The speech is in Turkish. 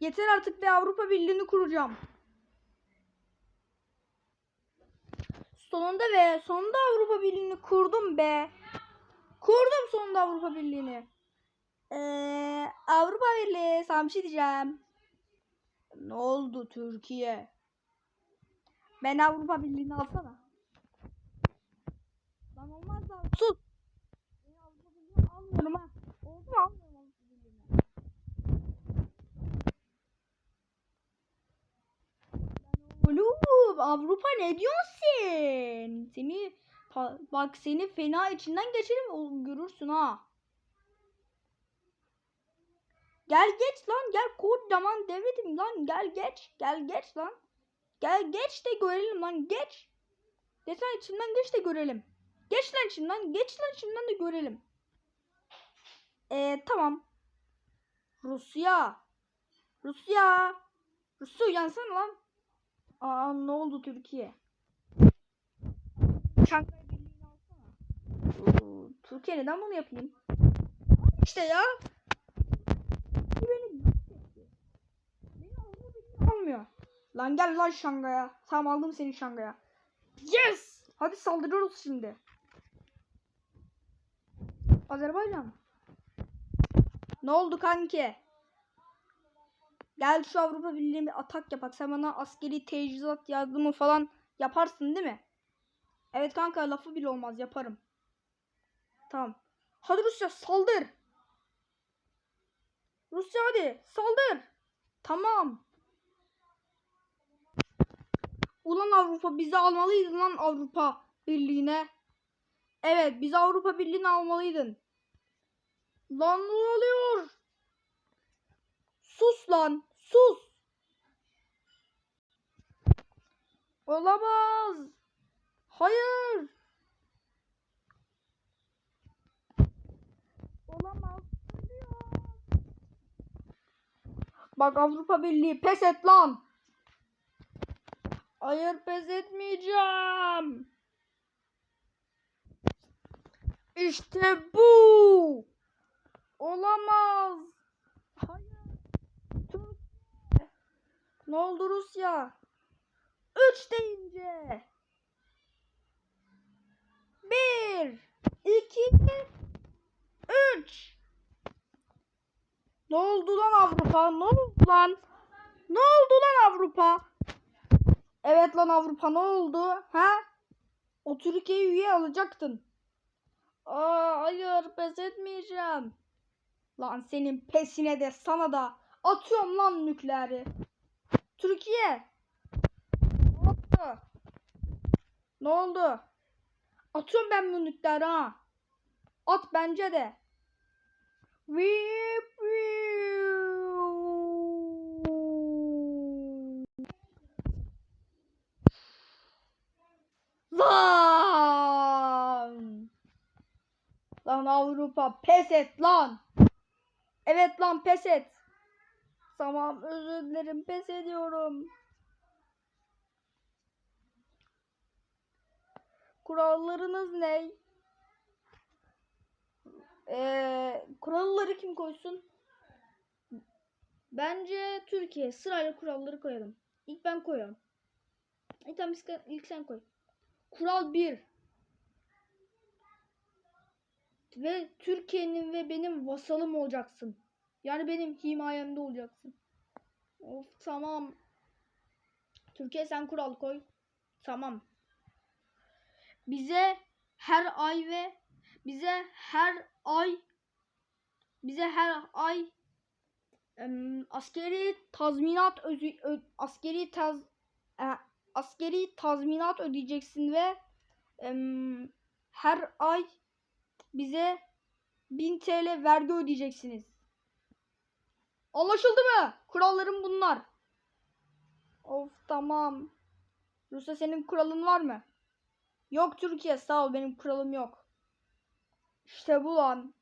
Yeter artık be Avrupa Birliği'ni kuracağım. Sonunda ve sonunda Avrupa Birliği'ni kurdum be. Kurdum sonunda Avrupa Birliği'ni. Ee, Avrupa Birliği sana bir şey diyeceğim. Ne oldu Türkiye? Ben Avrupa Birliği'ni alsana. Lan olmaz lan. Sus. Ben Avrupa Birliği'ni almıyorum ha. Oldu mu almıyorum Avrupa Birliği'ni. Oğlum Avrupa ne diyorsun sen? Seni bak seni fena içinden geçerim görürsün ha. Gel geç lan gel kocaman devletim lan gel geç gel geç lan. Gel geç de görelim lan geç. Lan içinden geç de görelim. Geç lan içinden geç lan içinden de görelim. Eee tamam. Rusya. Rusya. Rusya uyansana lan. Aa ne oldu Türkiye? Şanghay Birliği'ni alsana. Oo, Türkiye neden bunu yapayım? İşte ya. Beni Beni Avrupa Birliği almıyor. Lan gel lan Şangay'a. Tamam aldım seni Şangay'a. Yes! Hadi saldırıyoruz şimdi. Azerbaycan. Ne oldu kanki? Gel şu Avrupa Birliği'ne bir atak yapak. Sen bana askeri teçhizat yardımı falan yaparsın değil mi? Evet kanka lafı bile olmaz yaparım. Tamam. Hadi Rusya saldır. Rusya hadi saldır. Tamam. Ulan Avrupa bizi almalıydın lan Avrupa Birliği'ne. Evet bizi Avrupa Birliği'ne almalıydın. Lan ne oluyor? Sus lan sus. Olamaz. Hayır. Olamaz. Ölüyor. Bak Avrupa Birliği pes et lan. Hayır pes etmeyeceğim. İşte bu. Olamaz. Hayır. Ne oldu Rusya? Üç deyince. Bir. iki, Üç. Ne oldu lan Avrupa? Ne oldu lan? Ne oldu lan Avrupa? Evet lan Avrupa ne oldu? Ha? O Türkiye'yi üye alacaktın. Aa, hayır pes etmeyeceğim. Lan senin pesine de sana da atıyorum lan nükleeri. Türkiye. Ne oldu? Ne oldu? Atıyorum ben bu nükleeri ha. At bence de. Vip. Lan! Lan Avrupa pes et lan. Evet lan pes et. Tamam özür dilerim pes ediyorum. Kurallarınız ne? Ee, kuralları kim koysun? Bence Türkiye sırayla kuralları koyalım. İlk ben koyuyorum. İlk, tamam, ilk sen koy. Kural 1. Ve Türkiye'nin ve benim vasalım olacaksın. Yani benim himayemde olacaksın. Of tamam. Türkiye sen kural koy. Tamam. Bize her ay ve bize her ay bize her ay em, askeri tazminat özü, ö- askeri taz e, askeri tazminat ödeyeceksin ve em, her ay bize 1000 TL vergi ödeyeceksiniz. Anlaşıldı mı? Kurallarım bunlar. Of tamam. Rusya senin kuralın var mı? Yok Türkiye sağ ol benim kuralım yok. İşte bu lan.